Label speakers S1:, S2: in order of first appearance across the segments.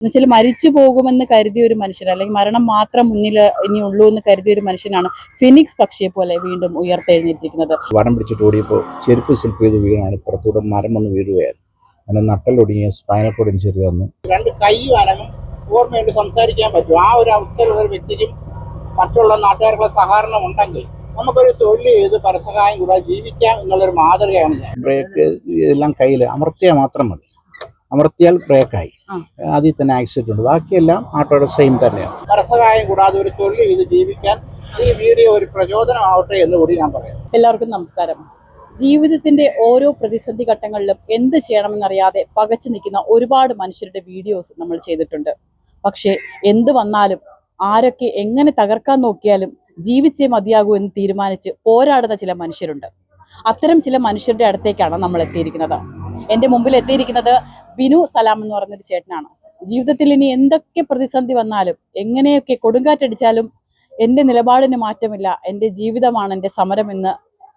S1: എന്നുവെച്ചാൽ മരിച്ചു പോകുമെന്ന് കരുതിയ ഒരു മനുഷ്യൻ അല്ലെങ്കിൽ മരണം മാത്രം മുന്നിൽ ഇനി ഉള്ളൂ എന്ന് കരുതിയ ഒരു മനുഷ്യനാണ് ഫിനിക്സ് പക്ഷിയെ പോലെ വീണ്ടും ഉയർത്തെഴുന്നേറ്റിരിക്കുന്നത്.
S2: വടം പിടിച്ചിട്ട് ഓടിയപ്പോൾ ചെരുപ്പ് സ്ലിപ്പ് ചെയ്ത് വീണാണ്. പുറത്തൂടെ മരം വന്ന് വീഴുകയായിരുന്നു. അങ്ങനെ നട്ടലൊടിഞ്ഞ് സ്പൈനൽ കോഡ് ഇഞ്ചുറി വന്നു.
S3: രണ്ട് കൈ അനങ്ങും ഓർമ്മയുണ്ട് സംസാരിക്കാൻ പറ്റും. ആ ഒരു അവസ്ഥയിലുള്ള ഒരു വ്യക്തിക്കും മറ്റുള്ള നാട്ടുകാർക്കുള്ള സഹകരണം ഉണ്ടെങ്കിൽ നമുക്കൊരു തൊഴിൽ ചെയ്ത് പരസഹായം കൂടാതെ ജീവിക്കാം എന്നുള്ളൊരു മാതൃകയാണ്
S2: ബ്രേക്ക് ഇതെല്ലാം കയ്യിൽ അമർത്തിയാൽ മാത്രം മതി. അമർത്തിയാൽ ബ്രേക്കായി. അതിൽ തന്നെ ആക്സിഡന്റ് ഉണ്ട്. ബാക്കിയെല്ലാം ആട്ടോയുടെ സെയിം തന്നെയാണ്.
S3: പരസഹായം കൂടാതെ ഒരു തൊഴിൽ ഇത് ജീവിക്കാൻ ഈ വീഡിയോ ഒരു പ്രചോദനമാവട്ടെ എന്ന് കൂടി ഞാൻ പറയാം.
S1: എല്ലാവർക്കും നമസ്കാരം. ജീവിതത്തിന്റെ ഓരോ പ്രതിസന്ധി ഘട്ടങ്ങളിലും എന്ത് ചെയ്യണമെന്നറിയാതെ പകച്ചു നിൽക്കുന്ന ഒരുപാട് മനുഷ്യരുടെ വീഡിയോസ് നമ്മൾ ചെയ്തിട്ടുണ്ട്. പക്ഷേ എന്ത് വന്നാലും ആരൊക്കെ എങ്ങനെ തകർക്കാൻ നോക്കിയാലും ജീവിച്ചേ മതിയാകൂ എന്ന് തീരുമാനിച്ച് പോരാടുന്ന ചില മനുഷ്യരുണ്ട്. അത്തരം ചില മനുഷ്യരുടെ അടുത്തേക്കാണ് നമ്മൾ എത്തിയിരിക്കുന്നത്. എന്റെ മുമ്പിൽ എത്തിയിരിക്കുന്നത് ബിനു സലാം എന്ന് പറയുന്നൊരു ചേട്ടനാണ്. ജീവിതത്തിൽ ഇനി എന്തൊക്കെ പ്രതിസന്ധി വന്നാലും എങ്ങനെയൊക്കെ കൊടുങ്കാറ്റടിച്ചാലും എന്റെ നിലപാടിന് മാറ്റമില്ല എന്റെ ജീവിതമാണ് എന്റെ സമരമെന്ന്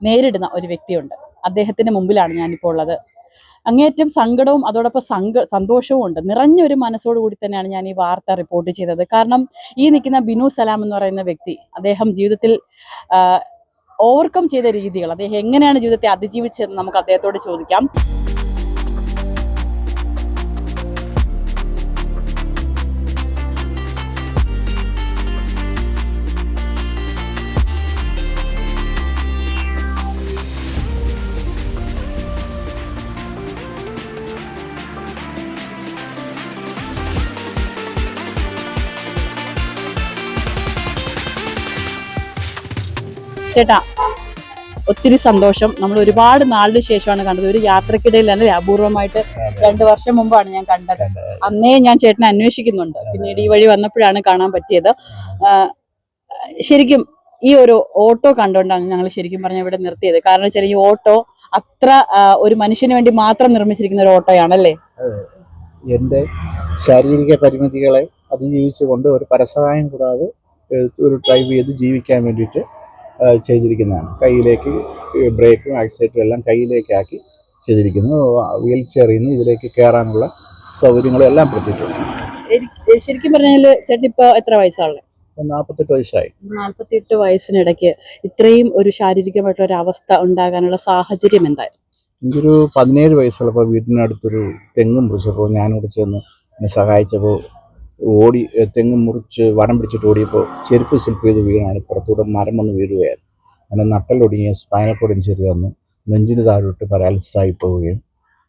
S1: നേരിടുന്ന ഒരു വ്യക്തിയുണ്ട്. അദ്ദേഹത്തിന്റെ മുമ്പിലാണ് ഞാനിപ്പോൾ ഉള്ളത്. അങ്ങേയറ്റം സങ്കടവും അതോടൊപ്പം സങ്ക സന്തോഷവും ഉണ്ട്. നിറഞ്ഞൊരു മനസ്സോടുകൂടി തന്നെയാണ് ഞാൻ ഈ വാർത്ത റിപ്പോർട്ട് ചെയ്തത്. കാരണം ഈ നിൽക്കുന്ന ബിനു സലാം എന്ന് പറയുന്ന വ്യക്തി അദ്ദേഹം ജീവിതത്തിൽ ഓവർകം ചെയ്ത രീതികൾ അദ്ദേഹം എങ്ങനെയാണ് ജീവിതത്തെ അതിജീവിച്ചതെന്ന് നമുക്ക് അദ്ദേഹത്തോട് ചോദിക്കാം. ചേട്ടാ ഒത്തിരി സന്തോഷം. നമ്മൾ ഒരുപാട് നാളിന് ശേഷമാണ് കണ്ടത്. ഒരു യാത്രക്കിടയിൽ അല്ലെ അപൂർവമായിട്ട് രണ്ടു വർഷം മുമ്പാണ് ഞാൻ കണ്ടത്. അന്നേ ഞാൻ ചേട്ടനെ അന്വേഷിക്കുന്നുണ്ട്. പിന്നീട് ഈ വഴി വന്നപ്പോഴാണ് കാണാൻ പറ്റിയത്. ശരിക്കും ഈ ഒരു ഓട്ടോ കണ്ടുകൊണ്ടാണ് ഞങ്ങൾ ശരിക്കും പറഞ്ഞ ഇവിടെ നിർത്തിയത്. കാരണം വെച്ചാൽ ഈ ഓട്ടോ അത്ര ഒരു മനുഷ്യന് വേണ്ടി മാത്രം നിർമ്മിച്ചിരിക്കുന്ന ഒരു ഓട്ടോയാണല്ലേ?
S2: എന്റെ ശാരീരിക പരിമിതികളെ അതിജീവിച്ചുകൊണ്ട് ഒരു പരസഹായം കൂടാതെ ഒരു ഡ്രൈവ് ചെയ്ത് ജീവിക്കാൻ വേണ്ടിയിട്ട് ചെയ്തിരിക്കുന്നതാണ്. കയ്യിലേക്ക് ബ്രേക്കും ആക്സിലേറ്ററും എല്ലാം കയ്യിലേക്കാക്കി ചെയ്തിരിക്കുന്നു. വീൽ ചെയറിൽ നിന്ന് ഇതിലേക്ക് കയറാനുള്ള സൗകര്യങ്ങളും എല്ലാം പെടുത്തിയിട്ടുണ്ട്
S1: ശരിക്കും പറഞ്ഞാൽ ചേട്ടൻ ഇപ്പോൾ എത്ര വയസ്സാണ്?
S2: ഇപ്പം നാൽപ്പത്തെട്ട് വയസ്സായി.
S1: നാൽപ്പത്തിയെട്ട് വയസ്സിനിടയ്ക്ക് ഇത്രയും ഒരു ശാരീരികമായിട്ടുള്ള ഒരു അവസ്ഥ ഉണ്ടാകാനുള്ള സാഹചര്യം എന്തായിരുന്നു?
S2: എനിക്കൊരു പതിനേഴ് വയസ്സുള്ളപ്പോൾ വീടിനടുത്തൊരു തെങ്ങും മുറിച്ചപ്പോൾ ഞാനിവിടെ ചെന്ന് എന്നെ സഹായിച്ചപ്പോൾ ഓടി തെങ്ങും മുറിച്ച് വടം പിടിച്ചിട്ട് ഓടിയപ്പോൾ ചെരുപ്പ് സ്ലിപ്പ് ചെയ്ത് വീണാണ്. പുറത്തൂടെ മരം വന്ന് വീഴുകയായിരുന്നു. അങ്ങനെ നട്ടലൊടുങ്ങിയ സ്പൈനൽ കോഡ് ഇഞ്ചുറി വന്നു. നെഞ്ചിന് താഴോട്ട് പരാലിസിസ് ആയി പോവുകയും.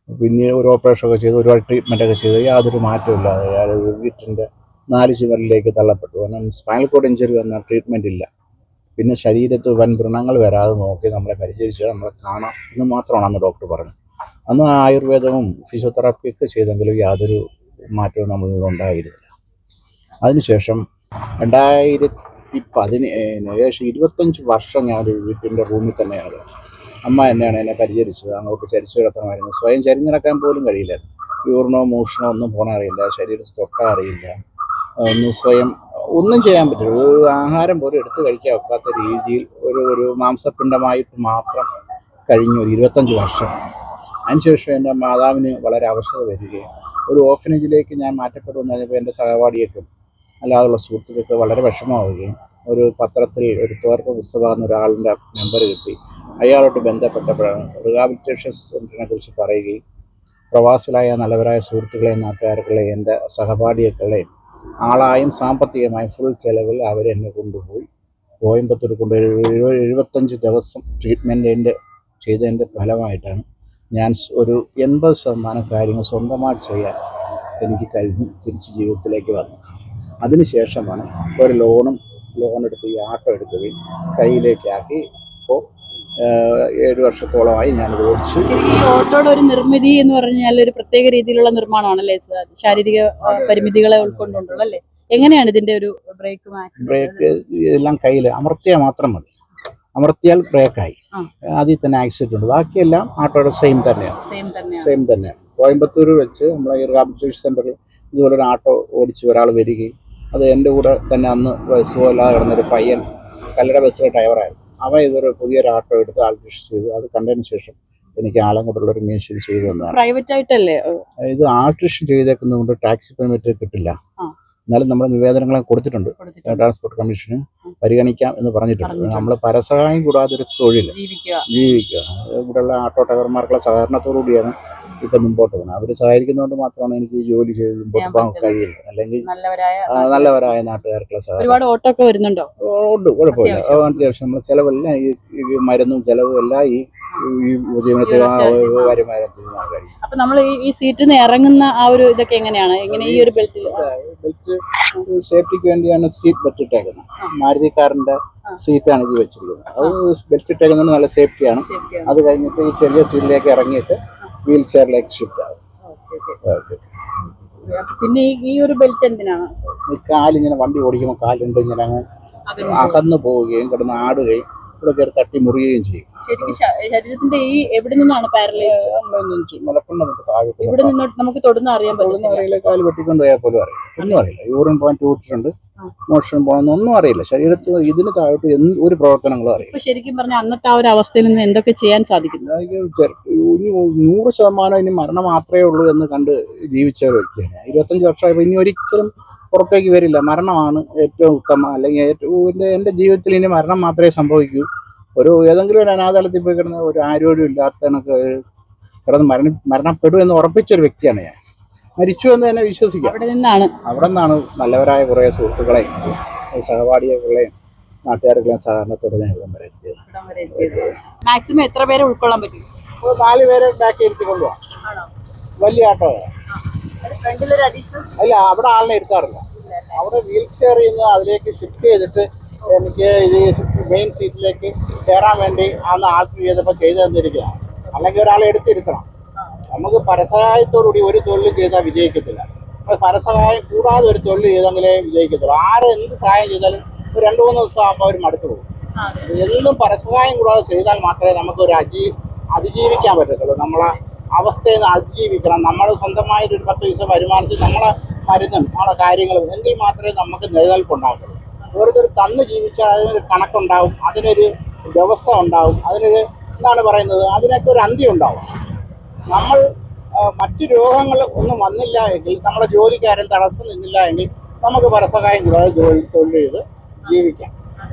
S2: പിന്നെ ഒരു ഓപ്പറേഷൻ ഒക്കെ ചെയ്ത് ഒരുപാട് ട്രീറ്റ്മെന്റ് ഒക്കെ ചെയ്ത്. യാതൊരു മാറ്റമില്ലാതെ അയാൾ വീട്ടിന്റെ നാല് ചുമരിലേക്ക് തള്ളപ്പെട്ടു. കാരണം സ്പൈനൽ കോഡ് ഇഞ്ചുറി വന്ന ട്രീറ്റ്മെന്റ് ഇല്ല. പിന്നെ ശരീരത്ത് വൻ വ്രണങ്ങൾ വരാതെ നോക്കി നമ്മളെ പരിചരിച്ച് നമ്മളെ കാണാം എന്ന് മാത്രമാണ് അന്ന് ഡോക്ടർ പറഞ്ഞത്. അന്ന് ആയുർവേദവും ഫിസിയോതെറാപ്പിയൊക്കെ ചെയ്തെങ്കിലും യാതൊരു മാറ്റവും നമ്മളിൽ ഉണ്ടായിരുന്നില്ല അതിനുശേഷം രണ്ടായിരത്തി പതിനേ ഏകദേശം ഇരുപത്തഞ്ച് വർഷം ഞാൻ വീട്ടിന്റെ റൂമിൽ തന്നെയാണ്. അമ്മ എന്നെയാണ് എന്നെ പരിചരിച്ചത്. അങ്ങോട്ട് ചരിച്ചു കിടത്തണമായിരുന്നു. സ്വയം ചരിഞ്ഞ് നടക്കാൻ പോലും കഴിയില്ലായിരുന്നു യൂറിനോ മൂഷണോ ഒന്നും പോകാൻ അറിയില്ല. ശരീരത്തിൽ തൊട്ടാൻ അറിയില്ല. ഒന്ന് സ്വയം ഒന്നും ചെയ്യാൻ പറ്റില്ല. ഒരു ആഹാരം പോലും എടുത്തു കഴിക്കാൻ ഒക്കാത്ത രീതിയിൽ ഒരു ഒരു മാംസപിണ്ഡമായിട്ട് മാത്രം കഴിഞ്ഞു ഒരു ഇരുപത്തഞ്ച് വർഷം. അതിനുശേഷം എന്റെ മാതാവിന് വളരെ അവശത വരികയും ഒരു ഓഫനേജിലേക്ക് ഞാൻ മാറ്റപ്പെടുമെന്ന് പറഞ്ഞപ്പോൾ എന്റെ സഹപാഠിയേക്കും അല്ലാതുള്ള സുഹൃത്തുക്കൾക്ക് വളരെ വിഷമമാവുകയും ഒരു പത്രത്തിൽ ഒരു തോർപ്പ് പുസ്തകം ഒരാളുടെ നമ്പർ കിട്ടി. അയാളോട്ട് ബന്ധപ്പെട്ടപ്പോഴാണ് റിഹാബിലിറ്റേഷൻ സെന്ററിനെ കുറിച്ച് പറയുകയും പ്രവാസികളായ നല്ലവരായ സുഹൃത്തുക്കളെയും നാട്ടുകാർക്കളെയും എന്റെ സഹപാഠികളെയും ആളായും സാമ്പത്തികമായും ഫുൾ ചെലവിൽ അവരെന്നെ കൊണ്ടുപോയി. കോയമ്പത്തൂർ കൊണ്ട് എഴുപത്തഞ്ച് ദിവസം ട്രീറ്റ്മെന്റിന്റെ ചെയ്തതിന്റെ ഫലമായിട്ടാണ് ഞാൻ ഒരു എൺപത് ശതമാനം കാര്യങ്ങൾ സ്വന്തമായിട്ട് ചെയ്യാൻ എനിക്ക് കഴിഞ്ഞ് തിരിച്ച് ജീവിതത്തിലേക്ക് വന്നു. അതിനുശേഷമാണ് ഒരു ലോണും ലോൺ എടുത്ത് ഈ ആട്ടോ എടുക്കുകയും കയ്യിലേക്കാക്കി ഇപ്പോൾ ഏഴ് വർഷത്തോളമായി ഞാൻ ഓടിച്ചു
S1: ഓട്ടോയുടെ ഒരു നിർമ്മിതി എന്ന് പറഞ്ഞാൽ ഒരു പ്രത്യേക രീതിയിലുള്ള നിർമ്മാണമാണല്ലേ? ശാരീരിക പരിമിതികളെ ഉൾക്കൊണ്ടുകൊണ്ടുള്ള അല്ലേ? എങ്ങനെയാണ് ഇതിന്റെ ഒരു ബ്രേക്ക്
S2: ബ്രേക്ക് എല്ലാം കയ്യിൽ അമർത്തിയാൽ മാത്രം മതി. അമർത്തിയാൽ ബ്രേക്കായി. അതിൽ തന്നെ ആക്സിഡന്റ് ഉണ്ട്. ബാക്കിയെല്ലാം ആട്ടോയുടെ സെയിം തന്നെയാണ്.
S1: സെയിം തന്നെയാണ്.
S2: കോയമ്പത്തൂർ വെച്ച് നമ്മളെ ഈ റിഹാബിലിറ്റേഷൻ സെന്ററിൽ ഇതുപോലെ ഒരു ആട്ടോ ഓടിച്ച് ഒരാൾ വരികയും അത് എന്റെ കൂടെ തന്നെ അന്ന് സുഖമില്ലാതെ കിടന്നൊരു പയ്യൻ കല്ലട ബസ്സിലെ ഡ്രൈവറായിരുന്നു അവൻ ഇതൊരു പുതിയൊരു ആട്ടോ എടുത്ത് ആൾട്രേഷൻ ചെയ്തു. അത് കണ്ടതിന് ശേഷം എനിക്ക് ആലങ്കോടുള്ള ഒരു മെഷീൻ ചെയ്തു തന്നതാണ്.
S1: പ്രൈവറ്റ് ആയിട്ടല്ലേ?
S2: ഇത് ആർട്ടിസ്റ്റ് ചെയ്തേക്കുന്നതുകൊണ്ട് ടാക്സി പെർമിറ്റ് കിട്ടില്ല. എന്നാലും നമ്മൾ നിവേദനങ്ങളെ കൊടുത്തിട്ടുണ്ട്. ട്രാൻസ്പോർട്ട് കമ്മീഷന് പരിഗണിക്കാം എന്ന് പറഞ്ഞിട്ടുണ്ട്. നമ്മൾ പരസഹായം കൂടാതെ ഒരു തൊഴിൽ
S1: ജീവിക്കുക.
S2: ഇവിടെയുള്ള ആട്ടോ ഡ്രൈവർമാർക്കുള്ള സഹകരണത്തോടു കൂടിയാണ് ഇപ്പം മുമ്പോട്ട് പോകുന്നത്. അവർ സഹായിക്കുന്നതുകൊണ്ട് മാത്രമാണ് എനിക്ക് ജോലി ചെയ്ത് മുമ്പോട്ട് പോകാൻ കഴിയുന്നത്. അല്ലെങ്കിൽ
S1: നല്ലവരായ
S2: നാട്ടുകാർക്കുള്ള സഹായം
S1: ഒരുപാട് ഓട്ടോ ഒക്കെ വരുന്നുണ്ടോ
S2: ഉണ്ട്. കുഴപ്പമില്ല.
S1: അത്യാവശ്യം.
S2: നമ്മൾ ചിലവെല്ലാം ഈ മരുന്നും ചിലവും എല്ലാം ഈ കഴിയും.
S1: അപ്പൊ നമ്മൾ ഈ സീറ്റിൽ നിന്ന് ഇറങ്ങുന്ന ആ ഒരു ഇതൊക്കെ എങ്ങനെയാണ്? എങ്ങനെ ഈ ഒരു ബെൽറ്റിൽ
S2: ബെൽറ്റ് സേഫ്റ്റിക്ക് വേണ്ടിയാണ് സീറ്റ് ബെൽറ്റ് ഇട്ടേക്കുന്നത്. മാരുതി കാറിന്റെ. സീറ്റാണ് ഇത് വെച്ചിരിക്കുന്നത്. അത് ബെൽറ്റ് ഇട്ടേക്കുന്നത് നല്ല സേഫ്റ്റിയാണ് അത് കഴിഞ്ഞിട്ട് ഈ ചെറിയ സീറ്റിലേക്ക് ഇറങ്ങിയിട്ട് വീൽ ചെയറിലേക്ക് ഷിഫ്റ്റ് ആകും.
S1: പിന്നെ ഈ- ഒരു ബെൽറ്റ് എന്തിനാണ്?
S2: കാലിങ്ങനെ വണ്ടി ഓടിക്കുമ്പോൾ കാലുണ്ട് ഇങ്ങനെ അങ്ങ് അകന്നു പോവുകയും കിടന്ന് ആടുകയും ഇവിടെ കയറി തട്ടി മുറിയുകയും ചെയ്യും.
S1: ശരിക്കും ശ- ശരീരത്തിന്റെ ഈ എവിടെ നിന്നാണ് പാരലൈസ്
S2: മലപ്പുണ്ണ താഴോട്ട്
S1: ഇവിടെ നിന്ന് നമുക്ക് തൊടുന്ന അറിയാൻ പറ്റുന്നില്ല
S2: അറിയില്ല കാൽ വെട്ടിക്കൊണ്ട് പോയാൽ പോലും അറിയില്ല. ഒന്നും അറിയില്ല. യൂറിൻ പോയിന്റ് ടൂട്ടിട്ടുണ്ട് മോഷൻ പോകണമെന്ന് ഒന്നും അറിയില്ല. ശരീരത്തിൽ ഇതിന് താഴോട്ട് എന്ത് ഒരു പ്രവർത്തനങ്ങളും അറിയില്ല.
S1: ഇപ്പൊ ശരിക്കും പറഞ്ഞ അന്നത്തെ ആ ഒരു അവസ്ഥയിൽ നിന്ന് എന്തൊക്കെ ചെയ്യാൻ സാധിക്കുന്നു?
S2: ഒരു ചെറു- ഇനി നൂറ് ശതമാനം ഇനി മരണം മാത്രമേ ഉള്ളൂ എന്ന് കണ്ട് ജീവിച്ച ഒരു വ്യക്തിയാണ്. ഇരുപത്തഞ്ച് വർഷമായപ്പോൾ ഇനി ഒരിക്കലും പുറത്തേക്ക് വരില്ല. മരണമാണ് ഏറ്റവും ഉത്തമ. അല്ലെങ്കിൽ ഏറ്റവും എന്റെ എന്റെ ജീവിതത്തിൽ ഇനി മരണം മാത്രമേ സംഭവിക്കൂ. ഒരു ഏതെങ്കിലും ഒരു അനാഥാലയത്തിൽ പോയി കിടന്ന ഒരു ആരോഗ്യം ഇല്ലാത്തതിനൊക്കെ കിടന്ന് മരണ മരണപ്പെടും എന്ന് ഉറപ്പിച്ചൊരു വ്യക്തിയാണ് ഞാൻ. മരിച്ചു എന്ന് തന്നെ വിശ്വസിക്കാം.
S1: അവിടെ നിന്നാണ്.
S2: അവിടെ നിന്നാണ് നല്ലവരായ കുറേ സുഹൃത്തുക്കളെയും സഹപാഠികളെയും നാട്ടുകാരുടെയും സഹകരണത്തോടെ ഞാൻ ഇവിടം വരെ എത്തിയത്.
S1: മാക്സിമം എത്ര പേരെ ഉൾക്കൊള്ളാൻ പറ്റും?
S3: ഒരു നാല് പേരെ ബാക്കി ഇരുത്തി കൊണ്ടുപോകാം വലിയ ആട്ടോ അല്ല അവിടെ ആളിനെ ഇരുത്താറില്ല അവിടെ വീൽ ചെയറിൽ നിന്ന് അതിലേക്ക് ഷിഫ്റ്റ് ചെയ്തിട്ട് എനിക്ക് ഇത് മെയിൻ സീറ്റിലേക്ക് കയറാൻ വേണ്ടി അന്ന് ആൾക്ക് ചെയ്തപ്പോൾ ചെയ്തു തന്നിരിക്കുകയാണ്. അല്ലെങ്കിൽ ഒരാളെ എടുത്തിരുത്തണം. നമുക്ക് പരസഹായത്തോടുകൂടി ഒരു തൊഴിൽ ചെയ്താൽ വിജയിക്കത്തില്ല. പരസഹായം കൂടാതെ ഒരു തൊഴിൽ ചെയ്തെങ്കിലേ വിജയിക്കത്തുള്ളൂ. ആര് എന്ത് സഹായം ചെയ്താലും ഒരു രണ്ട് മൂന്ന് ദിവസം ആകുമ്പോൾ അവർ മടുത്തു പോകും. എന്നും പരസഹായം കൂടാതെ ചെയ്താൽ മാത്രമേ നമുക്ക് ഒരു അജീ അതിജീവിക്കാൻ പറ്റത്തുള്ളൂ. നമ്മളെ അവസ്ഥയിൽ നിന്ന് അതിജീവിക്കണം. നമ്മൾ സ്വന്തമായിട്ട് ഒരു പത്ത് ദിവസം വരുമാനത്തിൽ നമ്മളെ മരുന്നും നമ്മളെ കാര്യങ്ങളും എങ്കിൽ മാത്രമേ നമുക്ക് നിലനിൽപ്പുണ്ടാകുള്ളൂ ഓരോരുത്തർ തന്ന് ജീവിച്ചാൽ അതിനൊരു കണക്കുണ്ടാവും അതിനൊരു ദിവസം ഉണ്ടാവും അതിനൊരു എന്താണ് പറയുന്നത് അതിനൊക്കെ ഒരു അന്ത്യം ഉണ്ടാവും. നമ്മൾ മറ്റു രോഗങ്ങൾ ഒന്നും വന്നില്ല എങ്കിൽ നമ്മുടെ ജോലിക്കാരൻ തടസ്സം നിന്നില്ല എങ്കിൽ നമുക്ക് പരസഹായം കൂടാതെ ജോലി തൊഴിൽ ചെയ്ത് ജീവിക്കാം.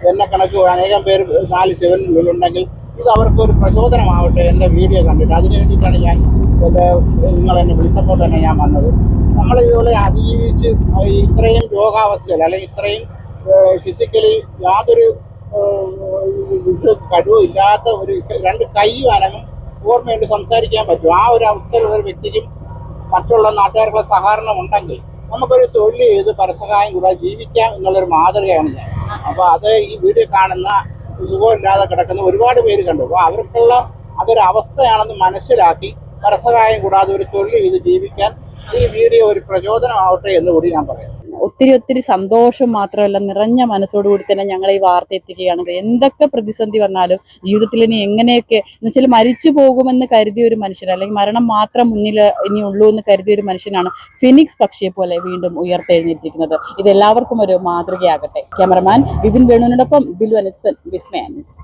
S3: എന്നെ കണക്ക് അനേകം പേര് നാല് സെവനിലുണ്ടെങ്കിൽ ഇത് അവർക്കൊരു പ്രചോദനമാവട്ടെ എന്റെ വീഡിയോ കണ്ടിട്ട് അതിനു വേണ്ടിയിട്ടാണ് ഞാൻ എന്റെ നിങ്ങൾ എന്നെ വിളിച്ചപ്പോൾ തന്നെ ഞാൻ വന്നത്. നമ്മൾ ഇതുപോലെ അതിജീവിച്ച് ഇത്രയും രോഗാവസ്ഥയിൽ അല്ലെങ്കിൽ ഇത്രയും ഫിസിക്കലി യാതൊരു കഴിവും ഇല്ലാത്ത ഒരു രണ്ട് കൈയും അനങ്ങും ഓർമ്മയുണ്ട് സംസാരിക്കാൻ പറ്റും. ആ ഒരു അവസ്ഥയിലുള്ള ഒരു വ്യക്തിക്കും മറ്റുള്ള നാട്ടുകാർക്കുള്ള സഹകരണം ഉണ്ടെങ്കിൽ നമുക്കൊരു തൊഴിൽ ചെയ്ത് പരസഹായം കൂടാതെ ജീവിക്കാം എന്നുള്ളൊരു മാതൃകയാണ് ഞാൻ. അപ്പോൾ അത് ഈ വീഡിയോ കാണുന്ന സുഖമില്ലാതെ കിടക്കുന്ന ഒരുപാട് പേര് കണ്ടു. അപ്പോൾ അവർക്കുള്ള അതൊരു അവസ്ഥയാണെന്ന് മനസ്സിലാക്കി പരസഹായം കൂടാതെ ഒരു തൊഴിൽ ചെയ്ത് ജീവിക്കാൻ ഈ വീഡിയോ ഒരു പ്രചോദനമാവട്ടെ എന്ന് കൂടി ഞാൻ പറയാം.
S1: ഒത്തിരി ഒത്തിരി സന്തോഷം മാത്രമല്ല നിറഞ്ഞ മനസ്സോടുകൂടി തന്നെ ഞങ്ങൾ ഈ വാർത്ത എത്തിക്കുകയാണ്. എന്തൊക്കെ പ്രതിസന്ധി വന്നാലും ജീവിതത്തിൽ ഇനി എങ്ങനെയൊക്കെ എന്ന് വെച്ചാൽ മരിച്ചു പോകുമെന്ന് കരുതിയ ഒരു മനുഷ്യൻ അല്ലെങ്കിൽ മരണം മാത്രം മുന്നിൽ ഇനി ഉള്ളൂ എന്ന് കരുതിയ ഒരു മനുഷ്യനാണ് ഫിനിക്സ് പക്ഷിയെ പോലെ വീണ്ടും ഉയർത്തെഴുന്നേറ്റിരിക്കുന്നത്. ഇത് എല്ലാവർക്കും ഒരു മാതൃകയാകട്ടെ. ക്യാമറമാൻ ബിപിൻ വേണുവിനോടൊപ്പം ബിൽ വനിത്സൻ വിസ്മയാനിസ്